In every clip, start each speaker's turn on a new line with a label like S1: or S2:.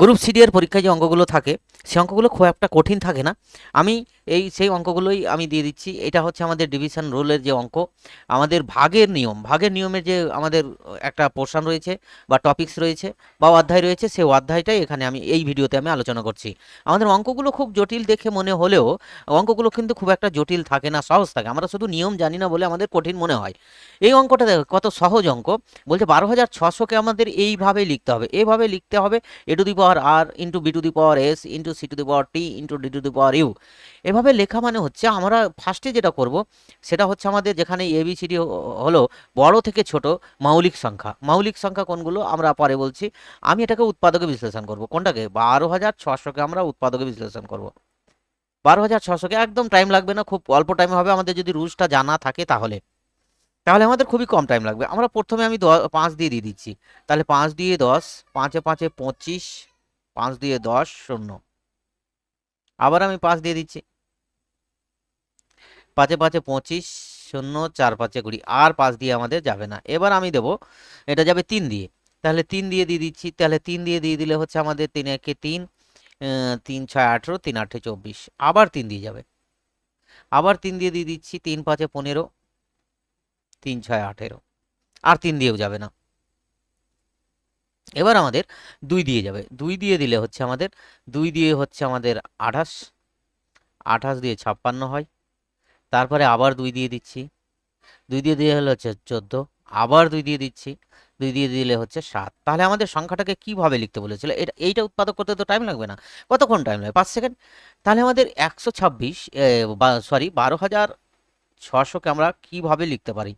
S1: Group সিডিএর পরীক্ষায় যে অঙ্কগুলো থাকে সে অঙ্কগুলো খুব একটা কঠিন থাকে না। আমি এই সেই অঙ্কগুলোই আমি দিয়ে দিচ্ছি। এটা হচ্ছে আমাদের ডিভিশন রোলের যে অঙ্ক। আমাদের ভাগের নিয়ম, ভাগের নিয়মের যে আমাদের একটা পোর্শন রয়েছে বা টপিকস রয়েছে বা অধ্যায় রয়েছে, সেই অধ্যায়টাই এখানে আমি এই ভিডিওতে আমি আলোচনা করছি। আমাদের অঙ্কগুলো খুব জটিল দেখে মনে হলেও অঙ্কগুলো কিন্তু খুব একটা জটিল থাকে না, সহজ থাকে। আমরা শুধু নিয়ম জানি না বলে আমাদের কঠিন মনে হয়। এই অঙ্কটা দেখো, কত সহজ অঙ্ক। বলছে বারো হাজার ছশোকে আমাদের এইভাবে লিখতে হবে। এইভাবে লিখতে হবে A to the power R into B to the power S into C to the power T into D to the power U এভাবে লেখা মানে হচ্ছে আমরা ফার্স্টে যেটা করব, সেটা হচ্ছে আমাদের যেখানে এবিসিডি হলো বড় থেকে ছোট মৌলিক সংখ্যা। মৌলিক সংখ্যা কোনগুলো? আমরা পরে বলছি। আমি এটাকে উৎপাদকে বিশ্লেষণ করব। কোনটাকে? বারো হাজার ছশোকে আমরা উৎপাদকে বিশ্লেষণ করব। বারো হাজার ছশোকে একদম টাইম লাগবে না, খুব অল্প টাইমে হবে। আমাদের যদি রুলসটা জানা থাকে তাহলে। তাহলে আমাদের খুবই কম টাইম লাগবে। আমরা প্রথমে আমি পাঁচ দিয়ে দিয়ে দিচ্ছি। তাহলে পাঁচ দিয়ে দশ, পাঁচে পাঁচে পঁচিশ, পাঁচ দিয়ে দশ, শূন্য। আবার আমি পাঁচ দিয়ে দিচ্ছি। পাঁচে পাঁচে পঁচিশ, শূন্য, চার পাঁচে কুড়ি, আর পাঁচ দিয়ে আমাদের যাবে না। এবার আমি দেব, এটা যাবে তিন দিয়ে। তাহলে তিন দিয়ে দিয়ে দিচ্ছি, তাহলে তিন দিয়ে দিয়ে দিলে হচ্ছে আমাদের তিন একে তিন তিন ছয় আঠেরো, তিন আটে চব্বিশ, আবার তিন দিয়ে যাবে। আবার তিন দিয়ে দিয়ে দিচ্ছি, তিন পাঁচে পনেরো, তিন ছয় আঠেরো, আর তিন দিয়েও যাবে না। এবার আমাদের দুই দিয়ে যাবে। দুই দিয়ে দিলে হচ্ছে আমাদের, দুই দিয়ে হচ্ছে আমাদের আঠাশ আঠাশ দিয়ে ছাপ্পান্ন হয়। তারপরে আবার দুই দিয়ে দিচ্ছি। দুই দিয়ে দিয়ে হলে হচ্ছে চোদ্দ, আবার দুই দিয়ে দিচ্ছি। দুই দিয়ে দিলে হচ্ছে সাত। তাহলে আমাদের সংখ্যাটাকে কীভাবে লিখতে বলেছিল? এটা, এইটা উৎপাদক করতে তো টাইম লাগবে না। কতক্ষণ টাইম লাগবে? পাঁচ সেকেন্ড তাহলে আমাদের একশো ছাব্বিশ সরি বারো হাজার ছশোকে আমরা কীভাবে লিখতে পারি?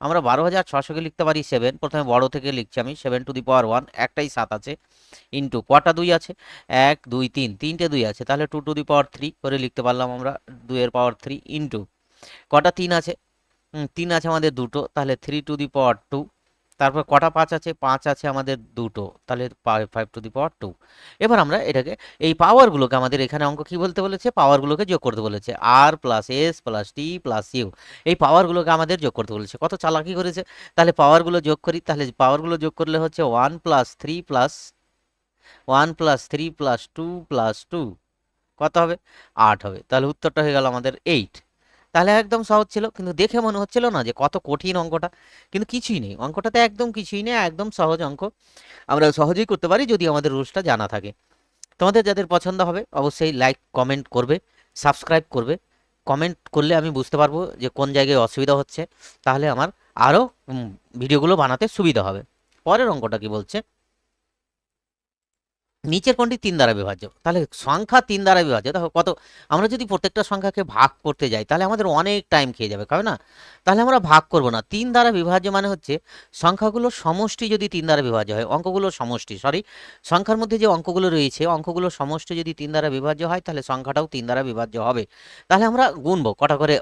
S1: আমরা বারো হাজার ছশোকে লিখতে পারি সেভেন প্রথমে বড় থেকে লিখছি আমি। Seven to the power one একটাই সাত আছে। ইন্টু কটা দুই আছে। এক, দুই, তিন, তিনটে দুই আছে। তাহলে two to the power three করে লিখতে পারলাম আমরা দুইয়ের পাওয়ার থ্রি ইন্টু কটা তিন আছে? তিন আছে আমাদের দুটো, তাহলে three to the power two তারপর কটা পাঁচ আছে? পাঁচ আছে আমাদের দুটো, তাহলে five to the power two এবার আমরা এটাকে, এই পাওয়ারগুলোকে আমাদের এখানে অঙ্ক কি বলতে বলেছে? পাওয়ারগুলোকে যোগ করতে বলেছে। R plus S plus T plus U এই পাওয়ারগুলোকে আমাদের যোগ করতে বলেছে। কত চালাকি করেছে? তাহলে পাওয়ারগুলো যোগ করি, তাহলে পাওয়ারগুলো যোগ করলে হচ্ছে one plus three plus one plus three plus two plus two কত হবে? আট হবে। তাহলে উত্তরটা হয়ে গেল আমাদের এইট তাহলে একদম সহজ ছিল। কিন্তু দেখে মনে হচ্ছিল না যে কত কঠিন অঙ্কটা। কিন্তু কিছুই নেই। অঙ্কটাতে একদম কিছুই নেই, একদম সহজ অঙ্ক। আমরা সহজেই করতে পারি যদি আমাদের রুলসটা জানা থাকে। তোমাদের যাদের পছন্দ হবে, অবশ্যই লাইক কমেন্ট করবে সাবস্ক্রাইব করবে। কমেন্ট করলে আমি বুঝতে পারব যে কোন জায়গায় অসুবিধা হচ্ছে। তাহলে আমার আরও ভিডিওগুলো বানাতে সুবিধা হবে। পরের অঙ্কটা কি বলছে? নিচের কোনটি তিন দ্বারা বিভাজ্য? তাহলে সংখ্যা তিন দ্বারা বিভাজ্য। দেখো কত, আমরা যদি প্রত্যেকটা সংখ্যাকে ভাগ করতে যাই, তাহলে আমাদের অনেক টাইম খেয়ে যাবে কারণ না? তাহলে আমরা ভাগ করব না। তিন দ্বারা বিভাজ্য মানে হচ্ছে, সংখ্যাগুলোর সমষ্টি যদি তিন দ্বারা বিভাজ্য হয়, অঙ্কগুলোর সমষ্টি সরি সংখ্যার মধ্যে যে অঙ্কগুলো রয়েছে, অঙ্কগুলোর সমষ্টি যদি তিন দ্বারা বিভাজ্য হয়, তাহলে সংখ্যাটাও তিন দ্বারা বিভাজ্য হবে। তাহলে আমরা গুনবো, কটা করে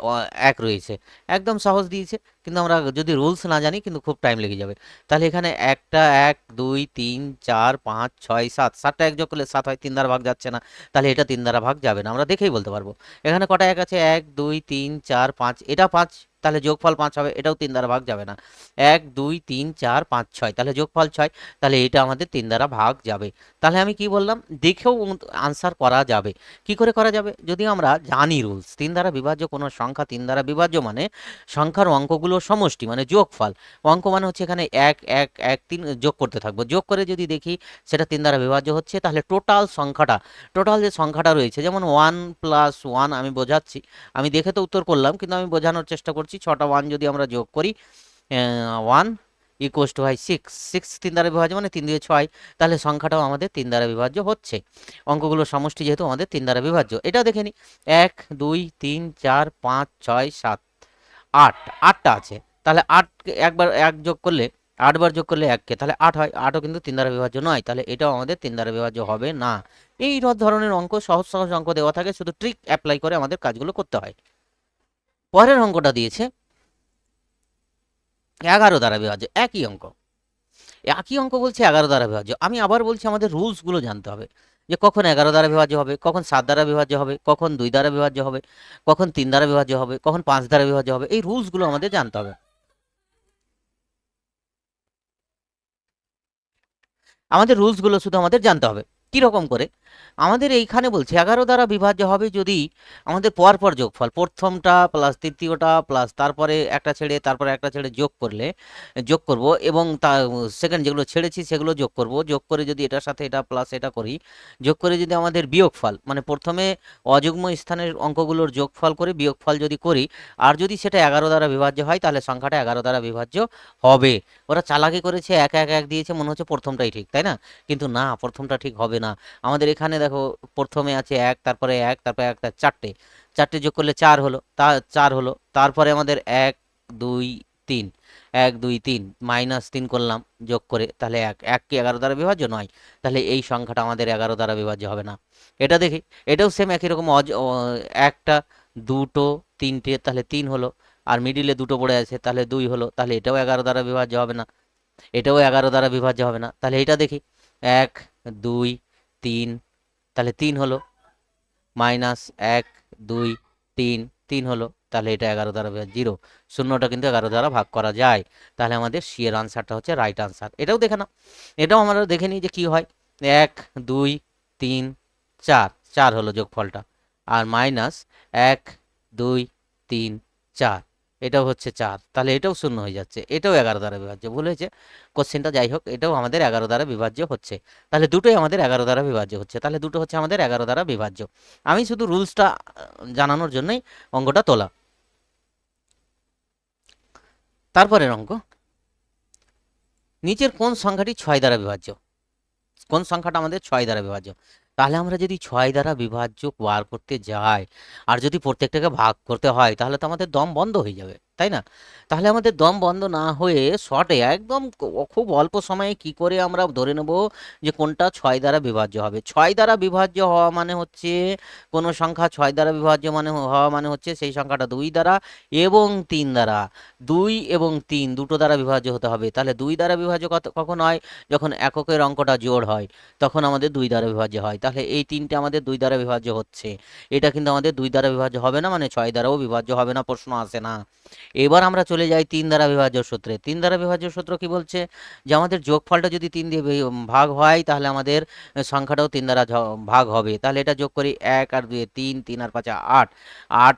S1: এক রয়েছে। একদম সহজ দিয়েছে, কিন্তু আমরা যদি রুলস না জানি, কিন্তু খুব টাইম লেগে যাবে। তাহলে এখানে একটা, এক, দুই, তিন, চার, পাঁচ, ছয়, সাত সাতটা এক যোগ করলে সাত হয়, তিন দ্বারা ভাগ যাচ্ছে না। তাহলে এটা তিন দ্বারা ভাগ যাবে না, আমরা দেখেই বলতে পারব। এখানে কটা এক আছে? এক, দুই, তিন, চার, পাঁচ, এটা পাঁচ। তাহলে যোগফল পাঁচ হবে, এটাও তিন দ্বারা ভাগ যাবে না। এক, দুই, তিন, চার, পাঁচ, ছয়, তাহলে যোগফল ছয়, তাহলে এটা আমাদের তিন দ্বারা ভাগ যাবে। তাহলে আমি কি বললাম? দেখেও আনসার করা যাবে। কি করে করা যাবে? যদি আমরা জানি রুলস তিন দ্বারা বিভাজ্য কোনো সংখ্যা, তিন দ্বারা বিভাজ্য মানে সংখ্যার অঙ্কগুলোর সমষ্টি মানে যোগফল। অঙ্ক মানে হচ্ছে এখানে এক এক এক, তিন, যোগ করতে থাকব। যোগ করে যদি দেখি সেটা তিন দ্বারা বিভাজ্য হচ্ছে, তাহলে টোটাল সংখ্যাটা টোটাল যে সংখ্যাটা রয়েছে, যেমন ওয়ান প্লাস ওয়ান আমি বোঝাচ্ছি, আমি দেখে তো উত্তর করলাম, কিন্তু আমি বোঝানোর চেষ্টা করছি ছটা ওয়ান যদি আমরা যোগ করি ওয়ান ইকুয়াস টু হয় সিক্স সিক্স তিন দ্বারা বিভাজ্য মানে তিন দিয়ে ছয়, তাহলে সংখ্যাটাও আমাদের তিন দ্বারা বিভাজ্য হচ্ছে। অঙ্কগুলোর সমষ্টি যেহেতু আমাদের তিন দ্বারা বিভাজ্য। এটাও দেখে নিই এক, দুই, তিন, চার, পাঁচ, ছয়, সাত, আট, আটটা আছে। তাহলে আট একবার এক যোগ করলে, আটবার যোগ করলে এককে তাহলে আট হয়, আটও কিন্তু তিন দ্বারা বিভাজ্য নয়, তাহলে এটাও আমাদের তিন দ্বারা বিভাজ্য হবে না। এই ধরনের অঙ্ক সহজ সহজ অঙ্ক দেওয়া থাকে, শুধু ট্রিক অ্যাপ্লাই করে আমাদের কাজগুলো করতে হয়। পরের অঙ্কটা দিয়েছে। এগারো দ্বারা বিভাজ্য একই অঙ্ক। একই অঙ্ক বলছে এগারো দ্বারা বিভাজ্য আমি আবার বলছি আমাদের রুলসগুলো জানতে হবে যে কখন এগারো দ্বারা বিভাজ্য হবে, কখন সাত দ্বারা বিভাজ্য হবে, কখন দুই দ্বারা বিভাজ্য হবে, কখন তিন দ্বারা বিভাজ্য হবে, কখন পাঁচ দ্বারা বিভাজ্য হবে। এই রুলসগুলো আমাদের জানতে হবে। আমাদের রুলসগুলো শুধু আমাদের জানতে হবে। রকম করে? আমাদের এইখানে বলছে, এগারো দ্বারা বিভাজ্য হবে যদি আমাদের পরপর যোগফল, প্রথমটা প্লাস তৃতীয়টা প্লাস তারপরে একটা ছেড়ে, তারপরে একটা ছেড়ে যোগ করলে, যোগ করব এবং তা সেকেন্ড যেগুলো ছেড়েছি সেগুলো যোগ করব। যোগ করে যদি এটার সাথে এটা প্লাস এটা করি, যোগ করে যদি আমাদের বিয়োগফল মানে প্রথমে অযুগ্ম স্থানের অঙ্কগুলোর যোগফল করে, বিয়োগফল যদি করি, আর যদি সেটা এগারো দ্বারা বিভাজ্য হয়, তাহলে সংখ্যাটা এগারো দ্বারা বিভাজ্য হবে। ওরা চালাকি করেছে, এক এক এক দিয়েছে, মনে হচ্ছে প্রথমটাই ঠিক, তাই না? কিন্তু না, প্রথমটা ঠিক হবে না। আমাদের এখানে দেখো প্রথমে আছে এক, তারপরে এক, তারপরে একটা চারটে। চারটে যোগ করলে চার হলো, তা চার হলো, তারপরে আমাদের এক, দুই, তিন। এক, দুই, তিন, মাইনাস তিন করলাম যোগ করে, তাহলে এক। এক কি এগারো দ্বারা বিভাজ্য? নয়। তাহলে এই সংখ্যাটা আমাদের এগারো দ্বারা বিভাজ্য হবে না। এটা দেখি, এটাও সেম একই রকম, অজ একটা, দুটো, তিনটে, তাহলে তিন হলো, আর মিডিলে দুটো পড়ে আছে, তাহলে দুই হলো, তাহলে এটাও এগারো দ্বারা বিভাজ্য হবে না। এটাও এগারো দ্বারা বিভাজ্য হবে না। তাহলে এটা দেখি, এক, দুই, তিন তাহলে তিন হলো। মাইনাস এক, দুই, তিন তিন হলো। তাহলে এটা এগারো দ্বারা জিরো। শূন্যটা কিন্তু এগারো দ্বারা ভাগ করা যায়। তাহলে আমাদের সি এর আনসারটা হচ্ছে রাইট আনসার এটাও দেখে নাও। এটাও আমরা দেখে নিই যে কি হয়। এক, দুই, তিন, চার। চার হলো যোগফলটা। আর মাইনাস এক, দুই, তিন, চার। এটাও হচ্ছে চার। তাহলে এটাও শূন্য হয়ে যাচ্ছে। এটাও এগারো দ্বারা বিভাজ্য। ভুল হয়েছে। কোশ্চেনটা যাই হোক, এটাও আমাদের এগারো দ্বারা বিভাজ্য হচ্ছে। তাহলে দুটোই আমাদের এগারো দ্বারা বিভাজ্য হচ্ছে। তাহলে দুটো হচ্ছে আমাদের এগারো দ্বারা বিভাজ্য। আমি শুধু রুলসটা জানানোর জন্যই অঙ্কটা তোলা। তারপরের অঙ্ক। নিচের কোন সংখ্যাটি ছয় দ্বারা বিভাজ্য? কোন সংখ্যাটা আমাদের ছয় দ্বারা বিভাজ্য? তাহলে আমরা যদি ছয় দ্বারা বিভাজ্য বার করতে যাই, আর যদি প্রত্যেকটাকে ভাগ করতে হয়, তাহলে তো আমাদের দম বন্ধ হয়ে যাবে। তাই না? তাহলে আমাদের দম বন্ধ না হয়ে শর্টে একদম খুব অল্প সময়ে কি করে আমরা ধরে নেব যে কোনটা ছয় দ্বারা বিভাজ্য হবে? ছয় দ্বারা বিভাজ্য হওয়া মানে হচ্ছে কোনো সংখ্যা ছয় দ্বারা বিভাজ্য মানে হওয়া মানে হচ্ছে সেই সংখ্যাটা দুই দ্বারা এবং তিন দ্বারা। দুই এবং তিন দুটো দ্বারা বিভাজ্য হতে হবে। তাহলে দুই দ্বারা বিভাজ্য কত, কখন হয়? যখন এককের অঙ্কটা জোড় হয়, তখন আমাদের দুই দ্বারা বিভাজ্য হয়। তাহলে এই তিনটে আমাদের দুই দ্বারা বিভাজ্য হচ্ছে। এটা কিন্তু আমাদের দুই দ্বারা বিভাজ্য হবে না মানে ছয় দ্বারাও বিভাজ্য হবে না, প্রশ্ন আসে না। এবার আমরা চলে যাই তিন দ্বারা বিভাজ্য সূত্রে। তিন দ্বারা বিভাজ্য সূত্র কি বলছে? যে আমাদের যোগফলটা যদি তিন দিয়ে ভাগ হয়, তাহলে আমাদের সংখ্যাটাও তিন দ্বারা ভাগ হবে। তাহলে এটা যোগ করি এক আর দুই তিন তিন আর পাঁচে আট। আট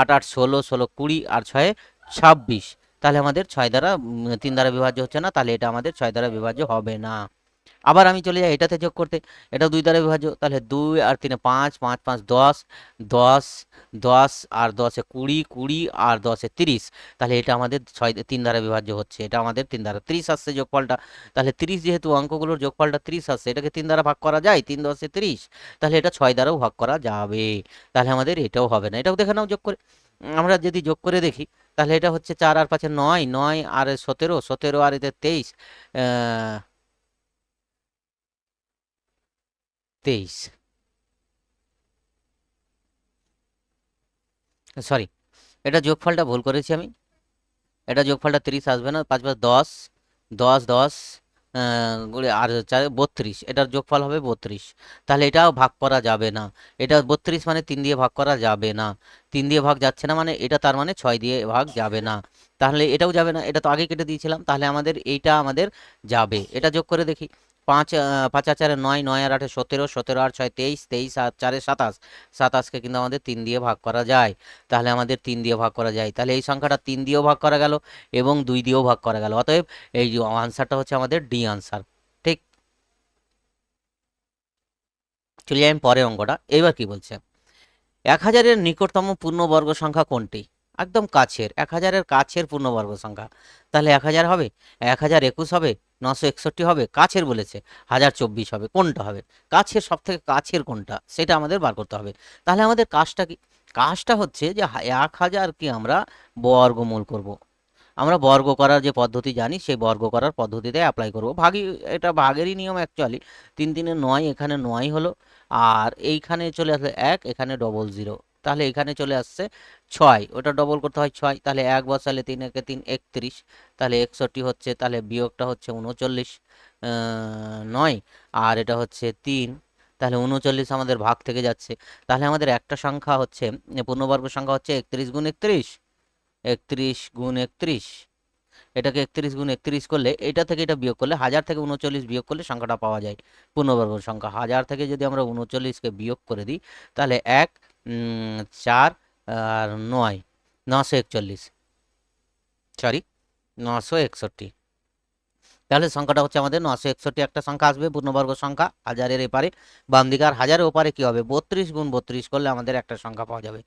S1: আট আট, ষোলো ষোলো, কুড়ি আর ছয়ে, ছাব্বিশ। তাহলে আমাদের ছয় দ্বারা তিন দ্বারা বিভাজ্য হচ্ছে না, তাহলে এটা আমাদের ছয় দ্বারা বিভাজ্য হবে না। আবার আমি চলে যাই, এটাতে যোগ করতে, এটা দুই দ্বারা বিভাজ্য, তাহলে দুই আর তিনে পাঁচ পাঁচ পাঁচ, দশ দশ দশ আর দশে কুড়ি কুড়ি আর দশে তিরিশ, তাহলে এটা আমাদের ছয়, তিন দ্বারা বিভাজ্য হচ্ছে, এটা আমাদের তিন দ্বারা, ত্রিশ আসছে যোগফলটা, তাহলে তিরিশ যেহেতু অঙ্কগুলোর যোগফলটা তিরিশ আসছে, এটাকে তিন দ্বারা ভাগ করা যায়, তিন দশে তিরিশ, তাহলে এটা ছয় দ্বারাও ভাগ করা যাবে, তাহলে আমাদের এটাও হবে না, এটাও দেখে নাও যোগ করে, আমরা যদি যোগ করে দেখি, তাহলে এটা হচ্ছে চার আর পাঁচে নয় নয় আর সতেরো সতেরো আর এতে তেইশ তেইশ। সরি এটা যোগফলটা ভুল করেছি আমি। এটা যোগফলটা তিরিশ আসবে না, পাঁচ পাঁচ দশ দশ দশ আর চার, বত্রিশ। এটার যোগফল হবে বত্রিশ। তাহলে এটাও ভাগ করা যাবে না। এটা বত্রিশ মানে তিন দিয়ে ভাগ করা যাবে না। তিন দিয়ে ভাগ যাচ্ছে না মানে এটা তার মানে ছয় দিয়ে ভাগ যাবে না। তাহলে এটাও যাবে না, এটা তো আগে কেটে দিয়েছিলাম। তাহলে আমাদের এইটা আমাদের যাবে। এটা যোগ করে দেখি। পাঁচ পাঁচ আর চারে নয় নয় আর আটে সতেরো সতেরো আর ছয় তেইশ তেইশ আর চারে সাতাশ। সাতাশকে কিন্তু আমাদের তিন দিয়ে ভাগ করা যায়। তাহলে আমাদের তিন দিয়ে ভাগ করা যায়। তাহলে এই সংখ্যাটা তিন দিয়েও ভাগ করা গেল এবং দুই দিয়েও ভাগ করা গেল। অতএব এই আনসারটা হচ্ছে আমাদের ডি আনসার ঠিক? চলে যাই পরের অঙ্কটা। এবার কি বলছে? এক হাজারের নিকটতম পূর্ণবর্গ সংখ্যা কোনটি? একদম কাছের, এক হাজারের কাছের পূর্ণবর্গ সংখ্যা। তাহলে এক হাজার হবে, এক হাজার একুশ হবে, নশো একষট্টি হবে, কাছের বলেছে, হাজার চব্বিশ হবে, কোনটা হবে? কাছের সব থেকে কাছের কোনটা? সেটা আমাদের বার করতে হবে। তাহলে আমাদের কাজটা কি? কাজটা হচ্ছে যে এক হাজারকে আমরা বর্গমূল করব। আমরা বর্গ করার যে পদ্ধতি জানি, সেই বর্গ করার পদ্ধতিতে অ্যাপ্লাই করব। ভাগই, এটা ভাগেরই নিয়ম অ্যাকচুয়ালি তিন তিনে নয়, এখানে নয় হলো, আর এইখানে চলে আসলে এক, এখানে ডবল জিরো তাহলে এখানে চলে আসছে ছয়। ওটা ডবল করতে হয় ছয়, তাহলে এক বসালে তিন একে তিন একত্রিশ। তাহলে একষট্টি হচ্ছে, তাহলে বিয়োগটা হচ্ছে উনচল্লিশ নয়। আর এটা হচ্ছে তিন। তাহলে উনচল্লিশ আমাদের ভাগ থেকে যাচ্ছে। তাহলে আমাদের একটা সংখ্যা হচ্ছে, পূর্ণবর্গ সংখ্যা হচ্ছে একত্রিশ গুণ একত্রিশ। একত্রিশ গুণ একত্রিশ। এটাকে একত্রিশ গুণ একত্রিশ করলে, এটা থেকে এটা বিয়োগ করলে হাজার থেকে উনচল্লিশ বিয়োগ করলে সংখ্যাটা পাওয়া যায়। পূর্ণবর্গ সংখ্যা হাজার থেকে যদি আমরা উনচল্লিশকে বিয়োগ করে দিই, তাহলে এক চার আর নয়, নশো একচল্লিশ। সরি নশো একষট্টি। তাহলে সংখ্যাটা হচ্ছে আমাদের নশো একষট্টি একটা সংখ্যা আসবে, পূর্ণবর্গ সংখ্যা, হাজারের এপারে, বাম হাজারের ওপারে কি হবে? বত্রিশ গুণ বত্রিশ করলে আমাদের একটা সংখ্যা পাওয়া যাবে।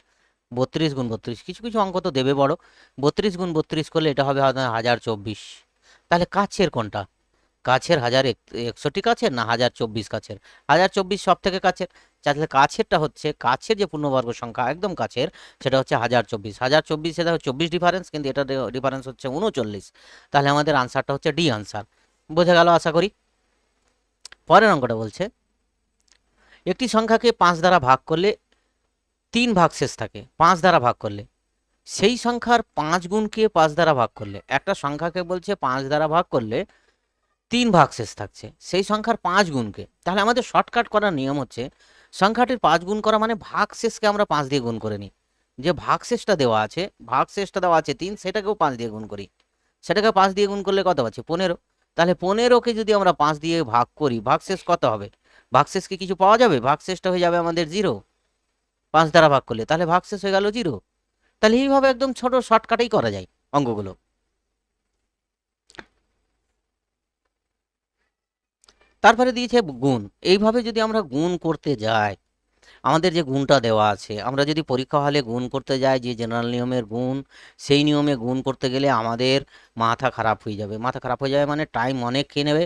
S1: বত্রিশ গুণ বত্রিশ, কিছু কিছু অঙ্ক তো দেবে বড়। বত্রিশ গুণ বত্রিশ করলে এটা হবে হাজার চব্বিশ। তাহলে কাছের কোনটা? কাছের হাজার এক- একষট্টি কাছের না হাজার চব্বিশ কাছের? হাজার চব্বিশ সব থেকে কাছের তাহলে কাছেরটা হচ্ছে, কাছের যে পূর্ণবর্গ সংখ্যা একদম কাছের, সেটা হচ্ছে হাজার চব্বিশ। হাজার চব্বিশ সেটা চব্বিশ ডিফারেন্স কিন্তু এটা ডিফারেন্স হচ্ছে উনচল্লিশ। তাহলে আমাদের আনসারটা হচ্ছে ডি আনসার বোঝা গেল আশা করি? পরের অঙ্কটা বলছে, একটি সংখ্যাকে পাঁচ দ্বারা ভাগ করলে তিন ভাগ শেষ থাকে, পাঁচ দ্বারা ভাগ করলে। সেই সংখ্যার পাঁচ গুণকে পাঁচ দ্বারা ভাগ করলে, একটা সংখ্যাকে বলছে পাঁচ দ্বারা ভাগ করলে তিন ভাগ শেষ থাকছে, সেই সংখ্যার পাঁচ গুণকে। তাহলে আমাদের শর্টকাট করার নিয়ম হচ্ছে, সংখ্যাটির পাঁচ গুণ করা মানে ভাগ শেষকে আমরা পাঁচ দিয়ে গুণ করে নিই। যে ভাগ শেষটা দেওয়া আছে, ভাগ শেষটা দেওয়া আছে তিন, সেটাকেও পাঁচ দিয়ে গুণ করি। সেটাকে পাঁচ দিয়ে গুণ করলে কত পাচ্ছি? পনেরো। তাহলে পনেরোকে যদি আমরা পাঁচ দিয়ে ভাগ করি, ভাগ শেষ কত হবে? ভাগ শেষকে কিছু পাওয়া যাবে? ভাগ শেষটা হয়ে যাবে আমাদের জিরো পাঁচ দ্বারা ভাগ করলে, তাহলে ভাগ শেষ হয়ে গেল জিরো তাহলে এইভাবে একদম ছোট শর্টকাটেই করা যায় অঙ্কগুলো। তারপরে দিয়েছে গুণ। এইভাবে যদি আমরা গুণ করতে যাই, আমাদের যে গুণটা দেওয়া আছে, আমরা যদি পরীক্ষা হলে গুণ করতে যাই, যে জেনারেল নিয়মের গুণ, সেই নিয়মে গুণ করতে গেলে আমাদের মাথা খারাপ হয়ে যাবে। মাথা খারাপ হয়ে যাবে মানে টাইম অনেক খেয়ে নেবে,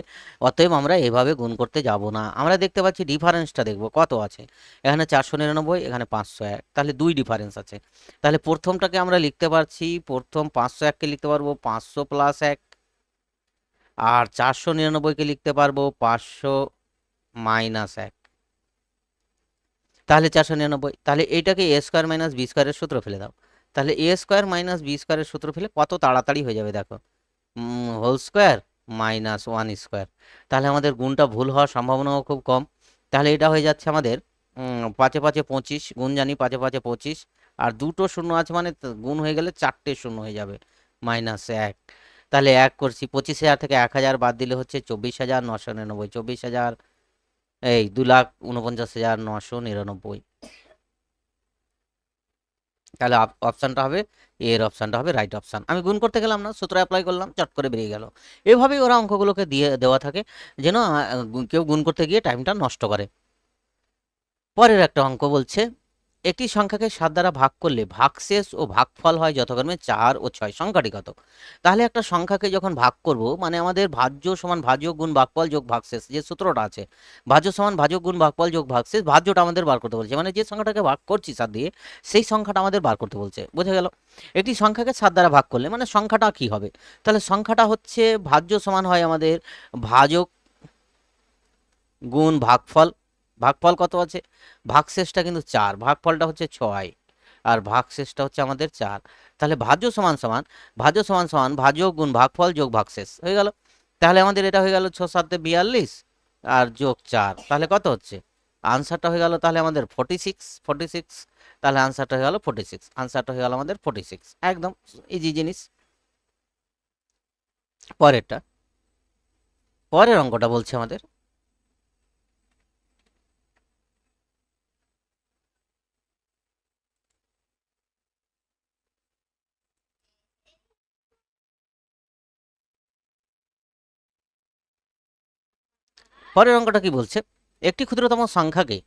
S1: অতএব আমরা এভাবে গুণ করতে যাব না। আমরা দেখতে পাচ্ছি ডিফারেন্সটা দেখব, কত আছে? এখানে চারশো নিরানব্বই, এখানে পাঁচশো এক। তাহলে দুই ডিফারেন্স আছে। তাহলে প্রথমটাকে আমরা লিখতে পারছি, প্রথম পাঁচশো এককে লিখতে পারব, পাঁচশো প্লাস এক আর চারশো নিরানব্বইকে লিখতে পারব পাঁচশো মাইনাস এক। তাহলে চারশো নিরানব্বই, তাহলে এইটাকে এ স্কোয়ার মাইনাস বি স্কোয়ারের সূত্র ফেলে দাও। তাহলে এ স্কোয়ার মাইনাস বি স্কোয়ারের সূত্র ফেলে কত তাড়াতাড়ি হয়ে যাবে দেখো। Whole square minus one square তাহলে আমাদের গুণটা ভুল হওয়ার সম্ভাবনাও খুব কম। তাহলে এটা হয়ে যাচ্ছে আমাদের পাঁচে পাঁচে পঁচিশ, গুণ জানি পাঁচে পাঁচে পঁচিশ। আর দুটো শূন্য আছে মানে গুণ হয়ে গেলে চারটে শূন্য হয়ে যাবে মাইনাস এক। তাহলে এক করছি, পঁচিশ হাজার থেকে এক হাজার বাদ দিলে হচ্ছে চব্বিশ হাজার নশো নিরানব্বই, চব্বিশ হাজার, এই দু লাখ উনপঞ্চাশ হাজার নশো নিরানব্বই। তাহলে অপশানটা হবে এর অপশানটা হবে রাইট অপশান আমি গুণ করতে গেলাম না, সূত্র অ্যাপ্লাই করলাম, চট করে বেরিয়ে গেল। এভাবেই ওরা অঙ্কগুলোকে দিয়ে, দেওয়া থাকে, যেন কেউ গুণ করতে গিয়ে টাইমটা নষ্ট করে। পরের একটা অঙ্ক বলছে একটি সংখ্যাকে সাত দ্বারা ভাগ করলে ভাগশেষ ও ভাগফল হয় যথাক্রমে চার ও ছয় সংখ্যাটি কত তাহলে একটা সংখ্যাকে যখন ভাগ করব মানে আমাদের ভাজ্য সমান ভাজ্য গুণ ভাগফল যোগ ভাগশেষ যে সূত্রটা আছে, ভাজ্য সমান ভাজক গুণ ভাগফল যোগ ভাগশেষ ভাজ্যটা আমাদের বার করতে বলছে। মানে যে সংখ্যাটাকে ভাগ করছি সাত দিয়ে, সেই সংখ্যাটা আমাদের বার করতে বলছে। বোঝা গেল? একটি সংখ্যাকে সাত দ্বারা ভাগ করলে মানে সংখ্যাটা কি হবে? তাহলে সংখ্যাটা হচ্ছে ভাজ্য সমান হয় আমাদের ভাজক গুণ ভাগফল ভাগফল কত আছে? ভাগশেষটা কিন্তু চার, ভাগফলটা হচ্ছে ছয়, আর ভাগশেষটা হচ্ছে আমাদের চার। তাহলে ভাজ্য সমান সমান, ভাজ্য সমান সমান, ভাজ্য গুণ ভাগফল যোগ ভাগশেষ, হয়ে গেল? তাহলে আমাদের এটা হয়ে গেল ছ সাতে বিয়াল্লিশ, আর যোগ চার, তাহলে কত হচ্ছে? আনসারটা হয়ে গেল তাহলে আমাদের ফোর্টি সিক্স ফোর্টি সিক্স তাহলে আনসারটা হয়ে গেল ফোর্টি সিক্স আনসারটা হয়ে গেল আমাদের ফোর্টি সিক্স একদম ইজি জিনিস। পরেরটা, পরের অঙ্কটা বলছে আমাদের। পরের অঙ্কটা কি বলছে? একটি ক্ষুদ্রতম সংখ্যাকে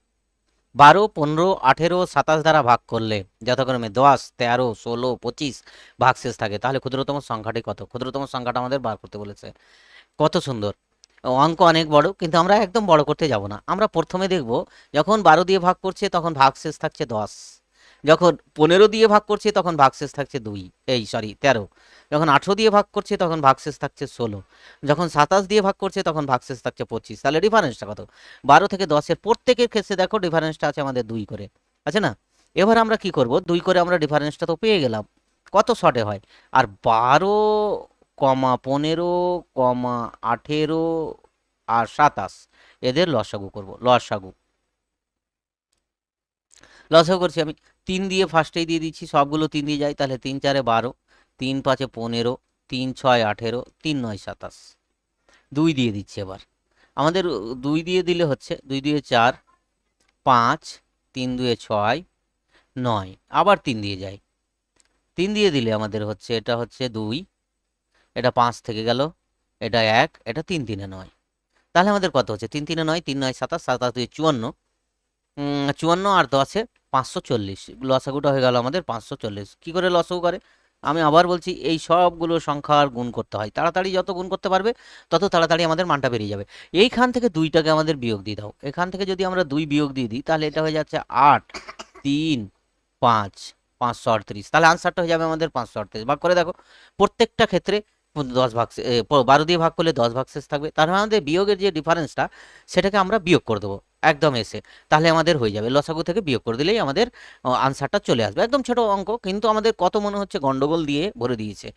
S1: বারো, পনেরো, আঠেরো, সাতাশ দ্বারা ভাগ করলে যথাক্রমে দশ, তেরো, ষোলো, পঁচিশ ভাগশেষ থাকে। তাহলে ক্ষুদ্রতম সংখ্যাটি কত? ক্ষুদ্রতম সংখ্যাটা আমাদের বার করতে বলেছে। কত সুন্দর। অঙ্ক অনেক বড়, কিন্তু আমরা একদম বড় করতে যাব না। আমরা প্রথমে দেখব, যখন বারো দিয়ে ভাগ করছে, তখন ভাগশেষ থাকছে দশ। যখন পনেরো দিয়ে ভাগ করছে, তখন ভাগশেষ থাকছে দুই। এই সরি তেরো। যখন আঠেরো দিয়ে ভাগ করছে, তখন ভাগশেষ থাকছে ষোলো। যখন সাতাশ দিয়ে ভাগ করছে, তখন ভাগশেষ থাকছে পঁচিশ। তাহলে ডিফারেন্সটা কত? বারো থেকে দশের প্রত্যেকের ক্ষেত্রে দেখো ডিফারেন্সটা আছে আমাদের দুই করে। আছে না? এবার আমরা কি করব? দুই করে আমরা ডিফারেন্সটা তো পেয়ে গেলাম। কত শর্টে হয়? আর বারো কমা পনেরো কমা আঠেরো আর সাতাশ, এদের লসাগু করব। লসাগু। লসাগু করছি আমি। তিন দিয়ে ফার্স্টেই দিয়ে দিচ্ছি, সবগুলো তিন দিয়ে যায়, তাহলে তিন চারে বারো, তিন পাঁচে পনেরো, তিন ছয় আঠেরো, তিন নয় সাতাশ। দুই দিয়ে দিচ্ছি এবার। আমাদের দুই দিয়ে দিলে হচ্ছে, দুই দিয়ে চার, পাঁচ, তিন দুয়ে ছয়, নয়, আবার তিন দিয়ে যায়। তিন দিয়ে দিলে আমাদের হচ্ছে, এটা হচ্ছে দুই, এটা পাঁচ থেকে গেল, এটা এক, এটা তিন তিনে নয়। তাহলে আমাদের কত হচ্ছে? তিন তিনে নয়, তিন নয় সাতাশ সাতাশ দুই চুয়ান্ন। চুয়ান্ন আর দশে পাঁচশো চল্লিশ। লসাগুটা হয়ে গেল আমাদের পাঁচশো চল্লিশ। কী করে লসাগু করে? আমি আবার বলছি, এই সবগুলো সংখ্যার গুণ করতে হয়। তাড়াতাড়ি যত গুণ করতে পারবে, তত তাড়াতাড়ি আমাদের মানটা বেরিয়ে যাবে। এইখান থেকে দুইটাকে আমাদের বিয়োগ দিয়ে দাও। এখান থেকে যদি আমরা দুই বিয়োগ দিয়ে দিই, তাহলে এটা হয়ে যাচ্ছে আট, তিন, পাঁচ, পাঁচশো আটত্রিশ। তাহলে আনসারটা হয়ে যাবে আমাদের পাঁচশো আটত্রিশ। ভাগ করে দেখো, প্রত্যেকটা ক্ষেত্রে দশ ভাগ বারো দিয়ে ভাগ করলে দশ ভাগ শেষ থাকবে। তার মানে আমাদের বিয়োগের যে ডিফারেন্সটা সেটাকে আমরা বিয়োগ করে দেবো। একদম এসে তাহলে আমাদের হয়ে যাবে। লসাগু থেকে বিয়োগ করে দিলেই আমাদের আনসারটা চলে আসবে। একদম ছোট অঙ্ক, কিন্তু আমাদের কত মনে হচ্ছে গন্ডগোল দিয়ে ভরে দিয়েছে।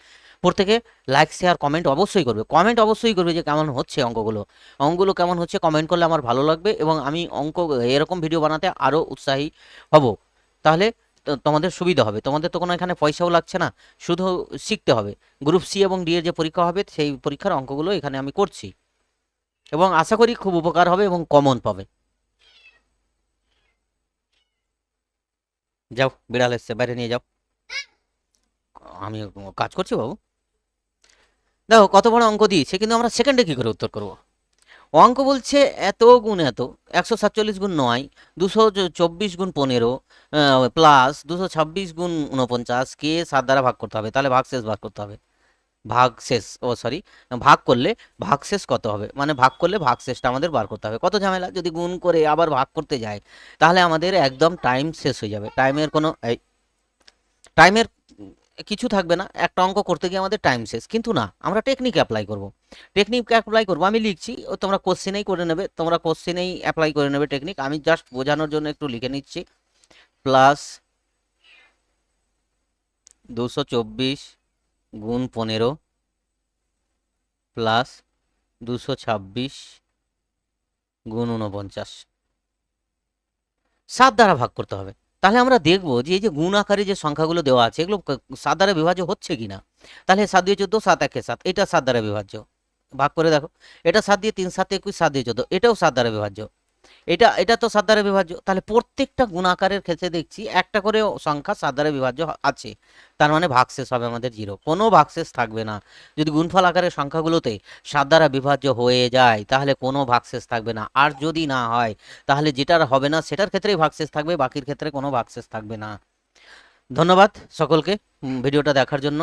S1: প্রত্যেকে লাইক শেয়ার কমেন্ট অবশ্যই করবে। কমেন্ট অবশ্যই করবে যে কেমন হচ্ছে অঙ্কগুলো। অঙ্কগুলো কেমন হচ্ছে কমেন্ট করলে আমার ভালো লাগবে এবং আমি অঙ্ক, এরকম ভিডিও বানাতে আরও উৎসাহী হব। তাহলে তোমাদের সুবিধা হবে। তোমাদের তো কোনো এখানে পয়সাও লাগছে না। শুধু শিখতে হবে। গ্রুপ সি এবং ডি এর যে পরীক্ষা হবে, সেই পরীক্ষার অঙ্কগুলো এখানে আমি করছি। এবং আশা করি খুব উপকার হবে এবং কমন পাবে। যাও, বিড়াল এসছে, বাইরে নিয়ে যাও। আমি কাজ করছি বাবু। দেখো, কত বড় অঙ্ক দিয়েছে, কিন্তু আমরা সেকেন্ডে কী করে উত্তর করব? অঙ্ক বলছে এত গুণ এত, একশো সাতচল্লিশ গুণ নয়, দুশো চব্বিশ গুণ পনেরো প্লাস দুশো ছাব্বিশ গুণ উনপঞ্চাশ কে সাত দ্বারা ভাগ করতে হবে? তাহলে ভাগ শেষ ভাগ করতে হবে। ভাগ শেষ, ও সরি ভাগ করলে ভাগ শেষ কত হবে? মানে ভাগ করলে ভাগ শেষটা আমাদের বার করতে হবে। কত ঝামেলা? যদি গুণ করে আবার ভাগ করতে যায়, তাহলে আমাদের একদম টাইম শেষ হয়ে যাবে। টাইমের কোনো, এই টাইমের কিছু থাকবে না। একটা অঙ্ক করতে গিয়ে আমাদের টাইম শেষ। কিন্তু না, আমরা টেকনিক অ্যাপ্লাই করব। টেকনিক অ্যাপ্লাই করব। আমি লিখছি, ও তোমরা কোশ্চেনেই করে নেবে। তোমরা কোশ্চেনেই অ্যাপ্লাই করে নেবে টেকনিক আমি জাস্ট বোঝানোর জন্য একটু লিখে নিচ্ছি। প্লাস দুশো চব্বিশ গুণ পনেরো প্লাস দুশো ছাব্বিশ গুণ উনপঞ্চাশ সাত দ্বারা ভাগ করতে হবে। তাহলে আমরা দেখব যে এই যে গুণ আকারে যে সংখ্যাগুলো দেওয়া আছে, এগুলো সাত দ্বারা বিভাজ্য হচ্ছে কি না তাহলে সাত দিয়ে চোদ্দ, সাত একে সাত, এটা সাত দ্বারা বিভাজ্য। ভাগ করে দেখো। এটা সাত দিয়ে তিন, সাত একুশ, সাত দিয়ে চোদ্দ, এটাও সাত দ্বারা বিভাজ্য। এটা এটা তো সাত দ্বারা বিভাজ্য তাহলে প্রত্যেকটা গুণাকারের ক্ষেত্রে দেখছি একটা করে সংখ্যা সাত দ্বারা বিভাজ্য আছে। তার মানে ভাগশেষ হবে আমাদের জিরো। কোনো ভাগশেষ থাকবে না। যদি গুণফল আকারের সংখ্যাগুলোতে সাত দ্বারা বিভাজ্য হয়ে যায়, তাহলে কোনো ভাগশেষ থাকবে না। আর যদি না হয়, তাহলে যেটার হবে না, সেটার ক্ষেত্রেই ভাগশেষ থাকবে, বাকির ক্ষেত্রে কোনো ভাগশেষ থাকবে না। ধন্যবাদ সকলকে ভিডিওটা দেখার জন্য।